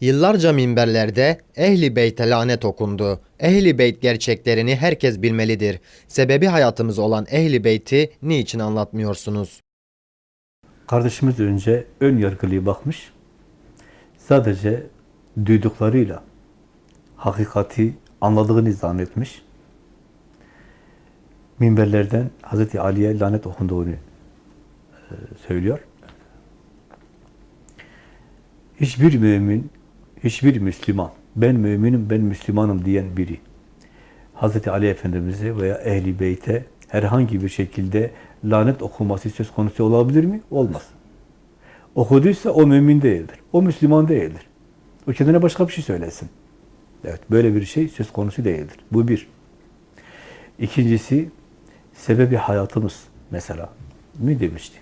Yıllarca minberlerde Ehli Beyt'e lanet okundu. Ehli Beyt gerçeklerini herkes bilmelidir. Sebebi hayatımız olan Ehli Beyt'i niçin anlatmıyorsunuz? Kardeşimiz önce ön yargılı bakmış. Sadece duyduklarıyla hakikati anladığını zannetmiş. Minberlerden Hz. Ali'ye lanet okunduğunu e, söylüyor. Hiçbir mümin, hiçbir Müslüman, ben müminim, ben Müslümanım diyen biri, Hz. Ali Efendimiz'e veya Ehli Beyt'e herhangi bir şekilde lanet okunması söz konusu olabilir mi? Olmaz. Okuduysa o mümin değildir. O Müslüman değildir. O kendine başka bir şey söylesin. Evet, böyle bir şey söz konusu değildir. Bu bir. İkincisi, sebebi hayatımız mesela. Mi demişti?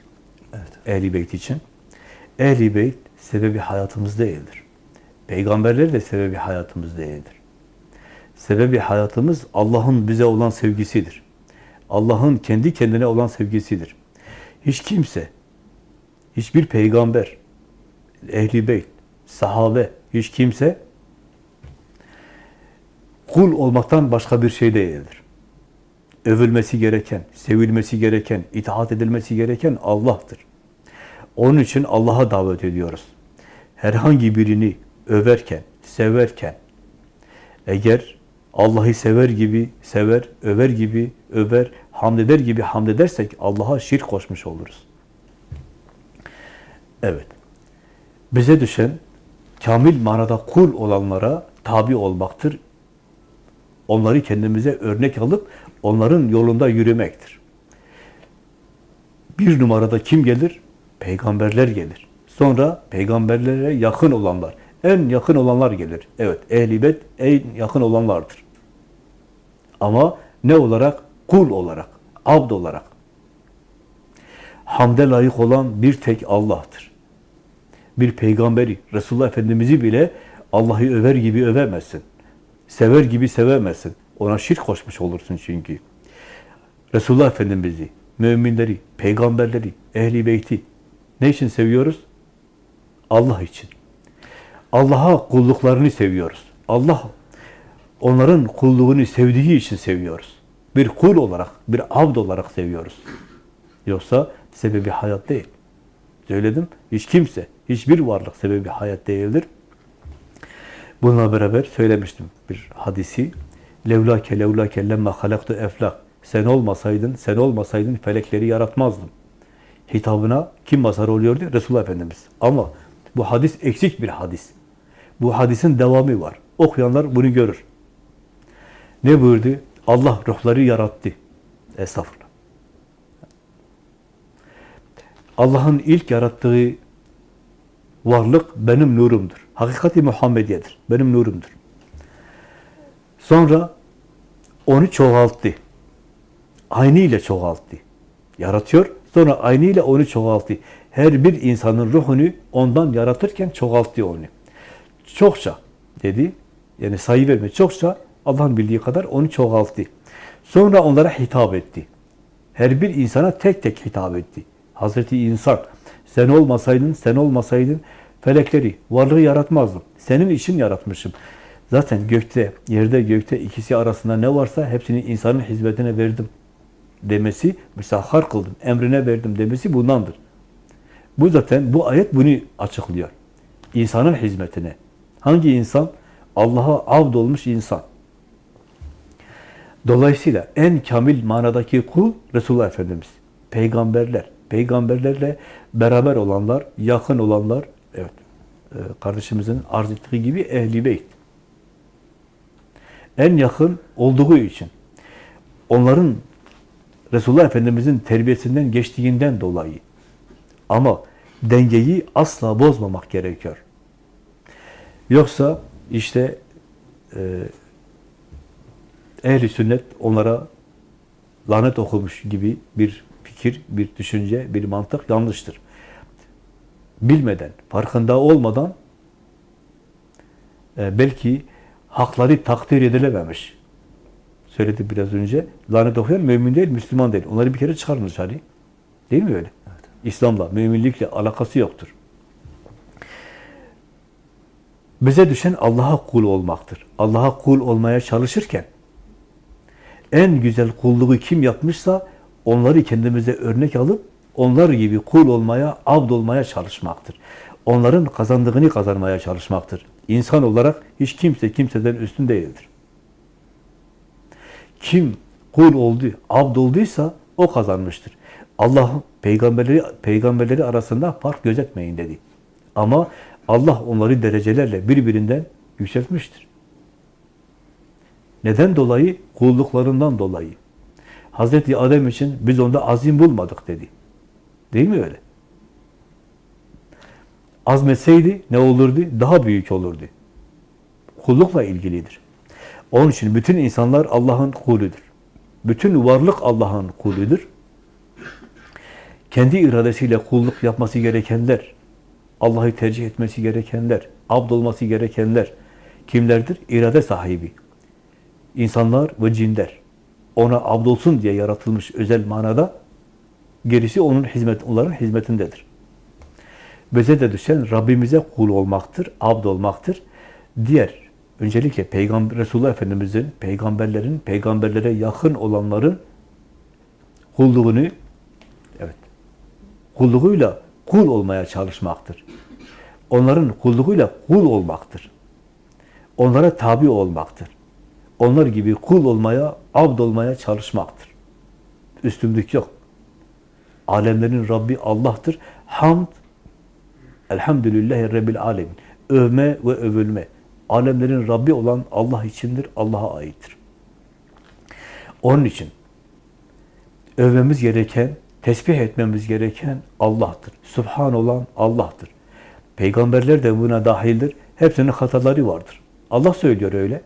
Evet. Ehli Beyt için. Ehli Beyt sebebi hayatımız değildir. Peygamberler de sebebi hayatımız değildir. Sebebi hayatımız Allah'ın bize olan sevgisidir. Allah'ın kendi kendine olan sevgisidir. Hiç kimse, hiçbir peygamber, ehli beyt, sahabe, hiç kimse kul olmaktan başka bir şey değildir. Övülmesi gereken, sevilmesi gereken, itaat edilmesi gereken Allah'tır. Onun için Allah'a davet ediyoruz. Herhangi birini överken, severken, eğer Allah'ı sever gibi sever, över gibi över, hamd eder gibi hamd edersek Allah'a şirk koşmuş oluruz. Evet. Bize düşen kamil manada kul olanlara tabi olmaktır. Onları kendimize örnek alıp onların yolunda yürümektir. Bir numarada kim gelir? Peygamberler gelir. Sonra peygamberlere yakın olanlar, en yakın olanlar gelir. Evet, ehl-i beyt en yakın olanlardır. Ama ne olarak? Kul olarak, abd olarak. Hamde layık olan bir tek Allah'tır. Bir peygamberi, Resulullah Efendimiz'i bile Allah'ı över gibi övemezsin. Sever gibi sevemezsin. Ona şirk koşmuş olursun çünkü. Resulullah Efendimiz'i, müminleri, peygamberleri, ehli beyti ne için seviyoruz? Allah için. Allah'a kulluklarını seviyoruz. Allah onların kulluğunu sevdiği için seviyoruz. Bir kul olarak, bir abd olarak seviyoruz. Yoksa sebebi hayat değil. Söyledim, hiç kimse, hiçbir varlık sebebi hayat değildir. Bununla beraber söylemiştim bir hadisi. Levlake levlake lemma halaktu eflak. Sen olmasaydın, sen olmasaydın felekleri yaratmazdım. Hitabına kim mazhar oluyordu? Resulullah Efendimiz. Ama bu hadis eksik bir hadis. Bu hadisin devamı var. Okuyanlar bunu görür. Ne buyurdu? Allah ruhları yarattı. Estağfurullah. Allah'ın ilk yarattığı varlık benim nurumdur. Hakikati Muhammediyedir. Benim nurumdur. Sonra onu çoğalttı. Aynı ile çoğalttı. Yaratıyor, sonra aynı ile onu çoğalttı. Her bir insanın ruhunu ondan yaratırken çoğalttı onu. Çokça dedi. Yani sayı verme çokça Allah'ın bildiği kadar onu çoğalttı. Sonra onlara hitap etti. Her bir insana tek tek hitap etti. Hazreti insan sen olmasaydın, sen olmasaydın felekleri, varlığı yaratmazdım. Senin için yaratmışım. Zaten gökte, yerde gökte ikisi arasında ne varsa hepsini insanın hizmetine verdim demesi, müsahhar kıldım, emrine verdim demesi bundandır. Bu zaten, bu ayet bunu açıklıyor. İnsanın hizmetine. Hangi insan? Allah'a avd olmuş insan. Dolayısıyla en kamil manadaki kul Resulullah Efendimiz. Peygamberler. Peygamberlerle beraber olanlar, yakın olanlar, evet, e, kardeşimizin arz ettiği gibi ehli beyt. En yakın olduğu için, onların Resulullah Efendimizin terbiyesinden geçtiğinden dolayı. Ama dengeyi asla bozmamak gerekiyor. Yoksa işte e, ehli sünnet onlara lanet okumuş gibi bir fikir, bir düşünce, bir mantık yanlıştır. Bilmeden, farkında olmadan e, belki hakları takdir edilememiş. Söyledi biraz önce. Lanet okuyan mümin değil, Müslüman değil. Onları bir kere çıkarın dışarı. Değil mi öyle? Evet. İslam'la, müminlikle alakası yoktur. Bize düşen Allah'a kul olmaktır. Allah'a kul olmaya çalışırken en güzel kulluğu kim yapmışsa onları kendimize örnek alıp onlar gibi kul olmaya, abd olmaya çalışmaktır. Onların kazandığını kazanmaya çalışmaktır. İnsan olarak hiç kimse kimseden üstün değildir. Kim kul oldu, abd olduysa o kazanmıştır. Allah peygamberleri peygamberleri arasında fark gözetmeyin dedi. Ama Allah onları derecelerle birbirinden yükseltmiştir. Neden dolayı? Kulluklarından dolayı. Hazreti Adem için biz onda azim bulmadık dedi. Değil mi öyle? Azmetseydi ne olurdu? Daha büyük olurdu. Kullukla ilgilidir. Onun için bütün insanlar Allah'ın kuludur. Bütün varlık Allah'ın kuludur. Kendi iradesiyle kulluk yapması gerekenler, Allah'ı tercih etmesi gerekenler, abd olması gerekenler kimlerdir? İrade sahibi. İnsanlar ve cinler. Ona abd olsun diye yaratılmış özel manada gerisi onun hizmet, onların hizmetindedir. Bize de düşen Rabbimize kul olmaktır, abd olmaktır. Diğer, öncelikle Peygamber Resulullah Efendimiz'in, peygamberlerin, peygamberlere yakın olanların kulluğunu, evet, kulluğuyla kul olmaya çalışmaktır. Onların kulluğuyla kul olmaktır. Onlara tabi olmaktır. Onlar gibi kul olmaya, abd olmaya çalışmaktır. Üstünlük yok. Alemlerin Rabbi Allah'tır. Hamd, elhamdülillahi Rabbil alemin. Övme ve övülme. Alemlerin Rabbi olan Allah içindir, Allah'a aittir. Onun için övmemiz gereken, tesbih etmemiz gereken Allah'tır. Subhan olan Allah'tır. Peygamberler de buna dahildir. Hepsinin hataları vardır. Allah söylüyor öyle.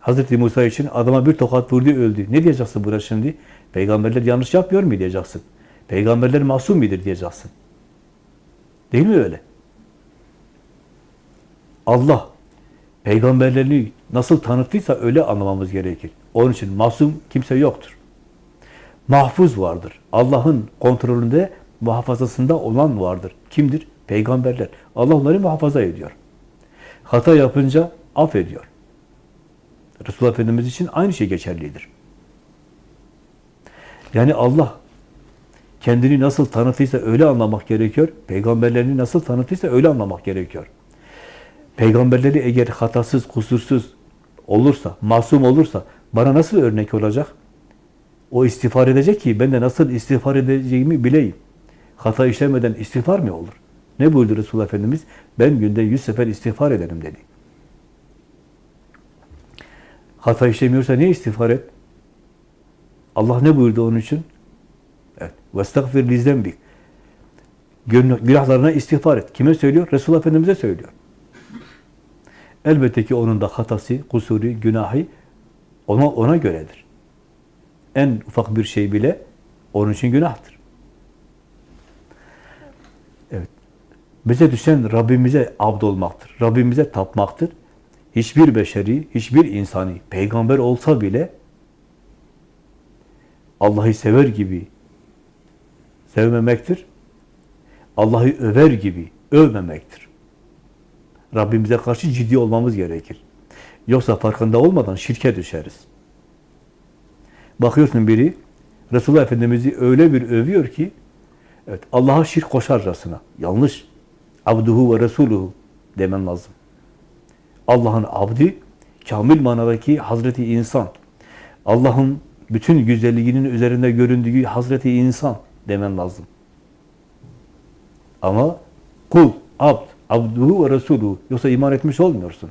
Hazreti Musa için adama bir tokat vurdu öldü. Ne diyeceksin buna şimdi? Peygamberler yanlış yapmıyor mu diyeceksin? Peygamberler masum midir diyeceksin. Değil mi öyle? Allah peygamberlerini nasıl tanıttıysa öyle anlamamız gerekir. Onun için masum kimse yoktur. Mahfuz vardır. Allah'ın kontrolünde, muhafazasında olan vardır. Kimdir? Peygamberler. Allah onları muhafaza ediyor. Hata yapınca affediyor. Resulullah Efendimiz için aynı şey geçerlidir. Yani Allah kendini nasıl tanıtıysa öyle anlamak gerekiyor. Peygamberlerini nasıl tanıtıysa öyle anlamak gerekiyor. Peygamberleri eğer hatasız, kusursuz olursa, masum olursa bana nasıl örnek olacak? O istiğfar edecek ki ben de nasıl istiğfar edeceğimi bileyim. Hata işlemeden istiğfar mı olur? Ne buyurdu Resulullah Efendimiz? Ben günde yüz sefer istiğfar ederim dedi. Hata işlemiyorsa ne istiğfar et? Allah ne buyurdu onun için? Evet. وَاسْتَغْفِرْ لِزَنْبِكَ Günahlarına istiğfar et. Kime söylüyor? Resulullah Efendimiz'e söylüyor. Elbette ki onun da hatası, kusuru, günahı ona, ona göredir. En ufak bir şey bile onun için günahtır. Evet. Bize düşen Rabbimize abd olmaktır. Rabbimize tapmaktır. Hiçbir beşeri, hiçbir insani, peygamber olsa bile Allah'ı sever gibi sevmemektir. Allah'ı över gibi övmemektir. Rabbimize karşı ciddi olmamız gerekir. Yoksa farkında olmadan şirke düşeriz. Bakıyorsun biri, Resulullah Efendimiz'i öyle bir övüyor ki, evet Allah'a şirk koşarcasına. Yanlış. Abduhu ve Resuluhu demen lazım. Allah'ın abdi, kamil manadaki Hazreti insan. Allah'ın bütün güzelliğinin üzerinde göründüğü Hazreti insan demen lazım. Ama kul, abd, abduhu ve resuluhu. Yoksa iman etmiş olmuyorsun.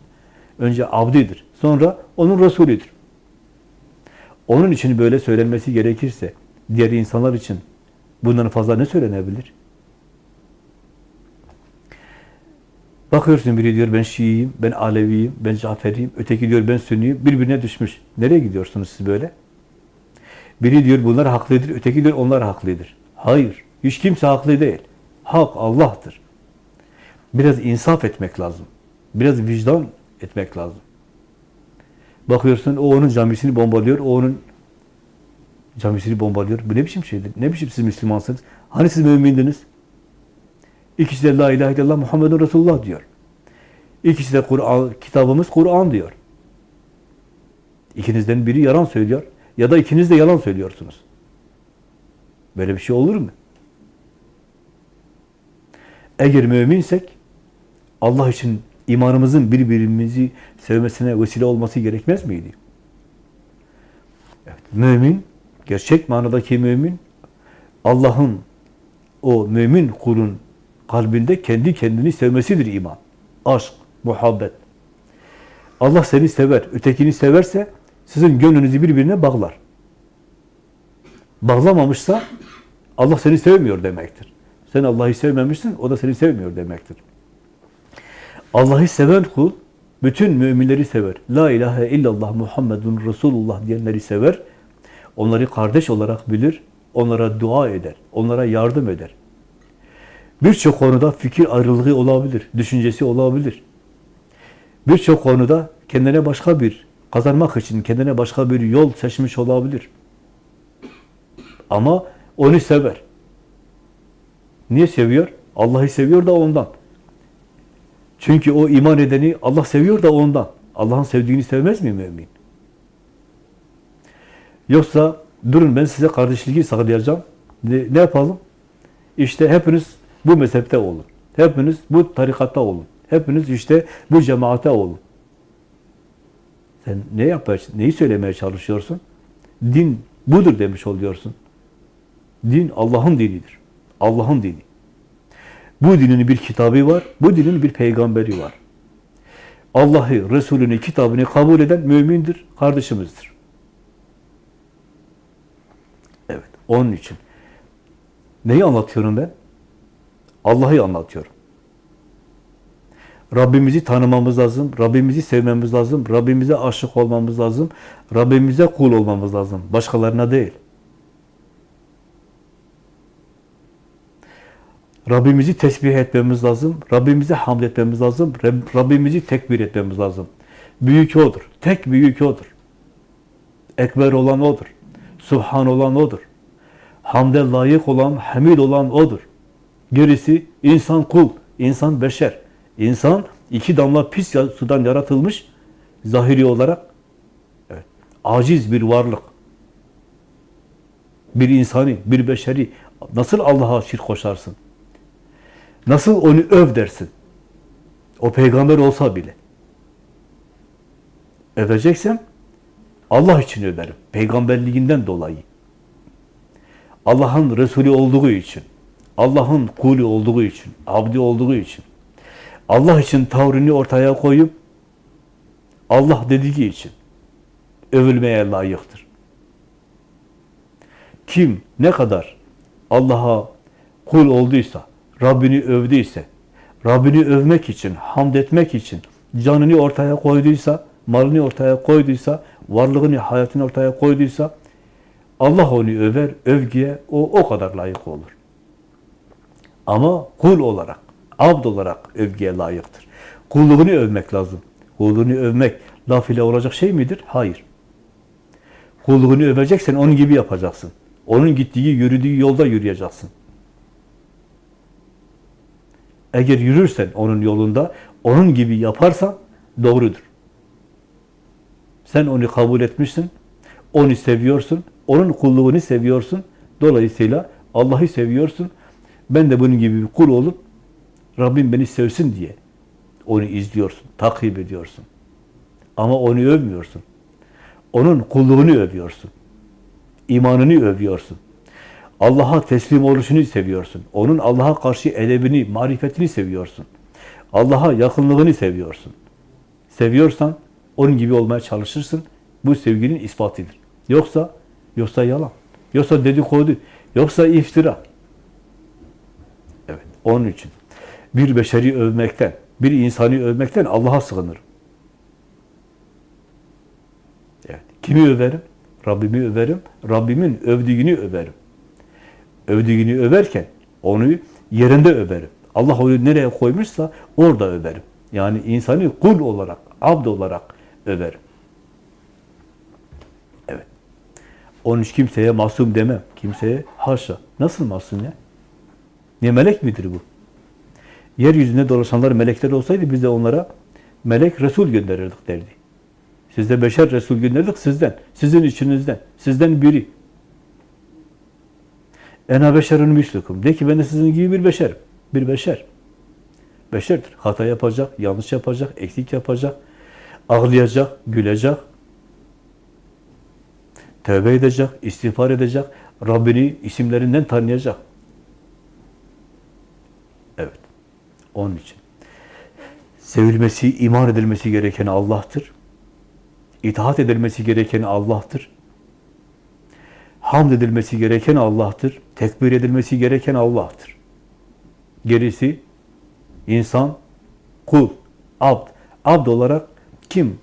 Önce abdidir. Sonra onun Resulüdür. Onun için böyle söylenmesi gerekirse diğer insanlar için bundan fazla ne söylenebilir? Bakıyorsun biri diyor ben Şiiyim, ben Aleviyim, ben Caferiyim, öteki diyor ben Sünniyim, birbirine düşmüş. Nereye gidiyorsunuz siz böyle? Biri diyor bunlar haklıdır, öteki diyor onlar haklıdır. Hayır, hiç kimse haklı değil. Hak Allah'tır. Biraz insaf etmek lazım. Biraz vicdan etmek lazım. Bakıyorsun o onun camisini bombalıyor, o onun camisini bombalıyor. Bu ne biçim şeydir? Ne biçim siz Müslümansınız? Hani siz mümindiniz? İkisi de la ilahe illallah Muhammedun Resulullah diyor. İkisi de Kur'an, kitabımız Kur'an diyor. İkinizden biri yalan söylüyor ya da ikiniz de yalan söylüyorsunuz. Böyle bir şey olur mu? Eğer müminsek Allah için imanımızın birbirimizi sevmesine vesile olması gerekmez miydi? Evet, mümin, gerçek manadaki mümin, Allah'ın o mümin kulun kalbinde kendi kendini sevmesidir iman. Aşk, muhabbet. Allah seni sever, ötekini severse sizin gönlünüzü birbirine bağlar. Bağlamamışsa Allah seni sevmiyor demektir. Sen Allah'ı sevmemişsin, o da seni sevmiyor demektir. Allah'ı seven kul, bütün müminleri sever. La ilahe illallah Muhammedun Resulullah diyenleri sever. Onları kardeş olarak bilir, onlara dua eder, onlara yardım eder. Birçok konuda fikir ayrılığı olabilir, düşüncesi olabilir. Birçok konuda kendine başka bir, kazanmak için kendine başka bir yol seçmiş olabilir. Ama onu sever. Niye seviyor? Allah'ı seviyor da ondan. Çünkü o iman edeni Allah seviyor da ondan. Allah'ın sevdiğini sevmez mi mümin? Yoksa durun ben size kardeşliği sağlayacağım. Ne, ne yapalım? İşte hepiniz bu mezhepte olun. Hepiniz bu tarikatta olun. Hepiniz işte bu cemaate olun. Sen ne yaparsın? Neyi söylemeye çalışıyorsun? Din budur demiş oluyorsun. Din Allah'ın dinidir. Allah'ın dini. Bu dinin bir kitabı var, bu dinin bir peygamberi var. Allah'ı, Resulünü, kitabını kabul eden mümindir, kardeşimizdir. Evet, onun için. Neyi anlatıyorum ben? Allah'ı anlatıyorum. Rabbimizi tanımamız lazım, Rabbimizi sevmemiz lazım, Rabbimize aşık olmamız lazım, Rabbimize kul olmamız lazım, başkalarına değil. Rabbimizi tesbih etmemiz lazım, Rabbimize hamd etmemiz lazım, Rab- Rabbimizi tekbir etmemiz lazım. Büyük O'dur, tek büyük O'dur. Ekber olan O'dur, Subhan olan O'dur. Hamde layık olan, hamid olan O'dur. Gerisi insan kul, insan beşer. İnsan iki damla pis sudan yaratılmış, zahiri olarak evet, aciz bir varlık. Bir insani, bir beşeri nasıl Allah'a şirk koşarsın? Nasıl onu öv dersin? O peygamber olsa bile. Öveceksem Allah için överim. Peygamberliğinden dolayı. Allah'ın Resulü olduğu için. Allah'ın kulü olduğu için. Abdi olduğu için. Allah için tavrını ortaya koyup Allah dediği için övülmeye layıktır. Kim ne kadar Allah'a kul olduysa, Rabbini övdüyse, Rabbini övmek için, hamd etmek için canını ortaya koyduysa, malını ortaya koyduysa, varlığını, hayatını ortaya koyduysa, Allah onu över, övgüye o o kadar layık olur. Ama kul olarak, abd olarak övgüye layıktır. Kulluğunu övmek lazım. Kulluğunu övmek laf ile olacak şey midir? Hayır. Kulluğunu öveceksen onun gibi yapacaksın. Onun gittiği, yürüdüğü yolda yürüyeceksin. Eğer yürürsen onun yolunda, onun gibi yaparsan doğrudur. Sen onu kabul etmişsin, onu seviyorsun, onun kulluğunu seviyorsun. Dolayısıyla Allah'ı seviyorsun. Ben de bunun gibi bir kul olup Rabbim beni sevsin diye onu izliyorsun, takip ediyorsun. Ama onu övmüyorsun. Onun kulluğunu övüyorsun. İmanını övüyorsun. Allah'a teslim oluşunu seviyorsun. Onun Allah'a karşı edebini, marifetini seviyorsun. Allah'a yakınlığını seviyorsun. Seviyorsan onun gibi olmaya çalışırsın. Bu sevginin ispatıdır. Yoksa yoksa yalan. Yoksa dedikodu. Yoksa iftira. Evet. Onun için bir beşeri övmekten, bir insanı övmekten Allah'a sığınırım. Evet. Kimi överim? Rabbimi överim. Rabbimin övdüğünü överim. Övdüğünü överken onu yerinde överim. Allah onu nereye koymuşsa orada överim. Yani insanı kul olarak, abd olarak överim. Evet. Onun için kimseye masum demem. Kimseye haşa. Nasıl masum ya? Ne melek midir bu? Yeryüzünde dolaşanlar melekler olsaydı biz de onlara melek Resul gönderirdik derdi. Sizde beşer Resul gönderdik sizden. Sizin içinizden. Sizden biri. Ena beşerun mislukum. De ki ben de sizin gibi bir beşerim. Bir beşer. Beşerdir. Hata yapacak, yanlış yapacak, eksik yapacak, ağlayacak, gülecek, tövbe edecek, istiğfar edecek, Rabbini isimlerinden tanıyacak. Evet. Onun için. Sevilmesi, iman edilmesi gereken Allah'tır. İtaat edilmesi gereken Allah'tır. Hamd edilmesi gereken Allah'tır. Tekbir edilmesi gereken Allah'tır. Gerisi insan, kul, abd. Abd olarak kim?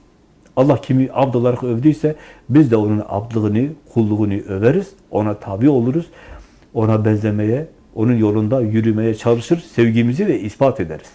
Allah kimi abd olarak övdüyse biz de onun abdlığını, kulluğunu överiz. Ona tabi oluruz. Ona benzemeye, onun yolunda yürümeye çalışır. Sevgimizi de ispat ederiz.